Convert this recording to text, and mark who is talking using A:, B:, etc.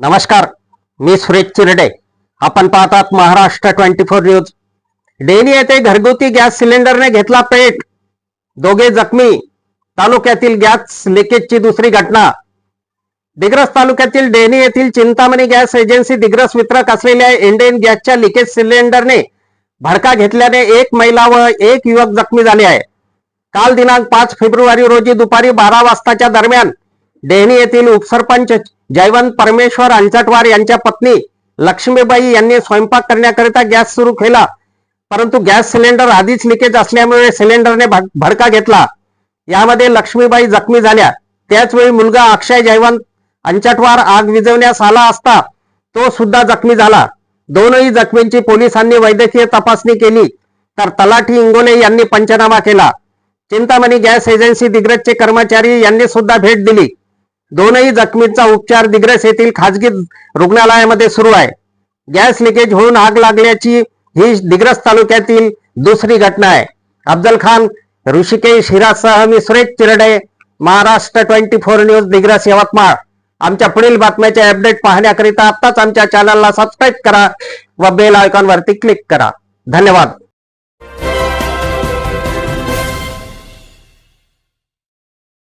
A: नमस्कार मी सुरेश चिरडे. आपण पाहतात महाराष्ट्र ट्वेंटी फोर न्यूज. डेनी येथे घरगुती गॅस सिलेंडरने घेतला पेट. दोघे जखमी. तालुक्यातील गॅस लिकेजची दुसरी घटना. दिग्रस तालुक्यातील डेनी येथील चिंतामणी गॅस एजन्सी दिग्रस वितरक असलेल्या इंडियन गॅसच्या लिकेज सिलेंडरने भडका घेतल्याने एक महिला व एक युवक जखमी झाले आहे. काल दिनांक पाच फेब्रुवारी रोजी दुपारी बारा वाजताच्या दरम्यान डेहणी येथील उपसरपंच जयवंत परमेश्वर अंचटवार यांच्या पत्नी लक्ष्मीबाई यांनी स्वयंपाक करण्याकरिता गॅस सुरू केला. परंतु गॅस सिलेंडर आधीच लिकेज असल्यामुळे सिलेंडरने भडका घेतला. यामध्ये लक्ष्मीबाई जखमी झाल्या. त्याचवेळी मुलगा अक्षय जयवंत अंचटवार आग विझवण्यास आला असता तो सुद्धा जखमी झाला. दोनही जखमींची पोलिसांनी वैद्यकीय तपासणी केली तर तलाठी इंगोले यांनी पंचनामा केला. चिंतामणी गॅस एजन्सी दिग्रजचे कर्मचारी यांनी सुद्धा भेट दिली. दोनही जखमींचा उपचार दिग्रस येथील खाजगी रुग्णालयामध्ये सुरू आहे. गॅस लिकेज होऊन आग लागल्याची ही दिग्रस तालुक्यातील दुसरी घटना आहे. अफजल खान ऋषिकेश हिरासह मी Suresh Chirde Maharashtra twenty four news Digras Yavatmal. आमच्या पुढील बातम्याचे अपडेट पाहण्याकरिता आत्ताच आमच्या चॅनलला सबस्क्राईब करा व बेल आयकॉनवरती क्लिक करा. धन्यवाद.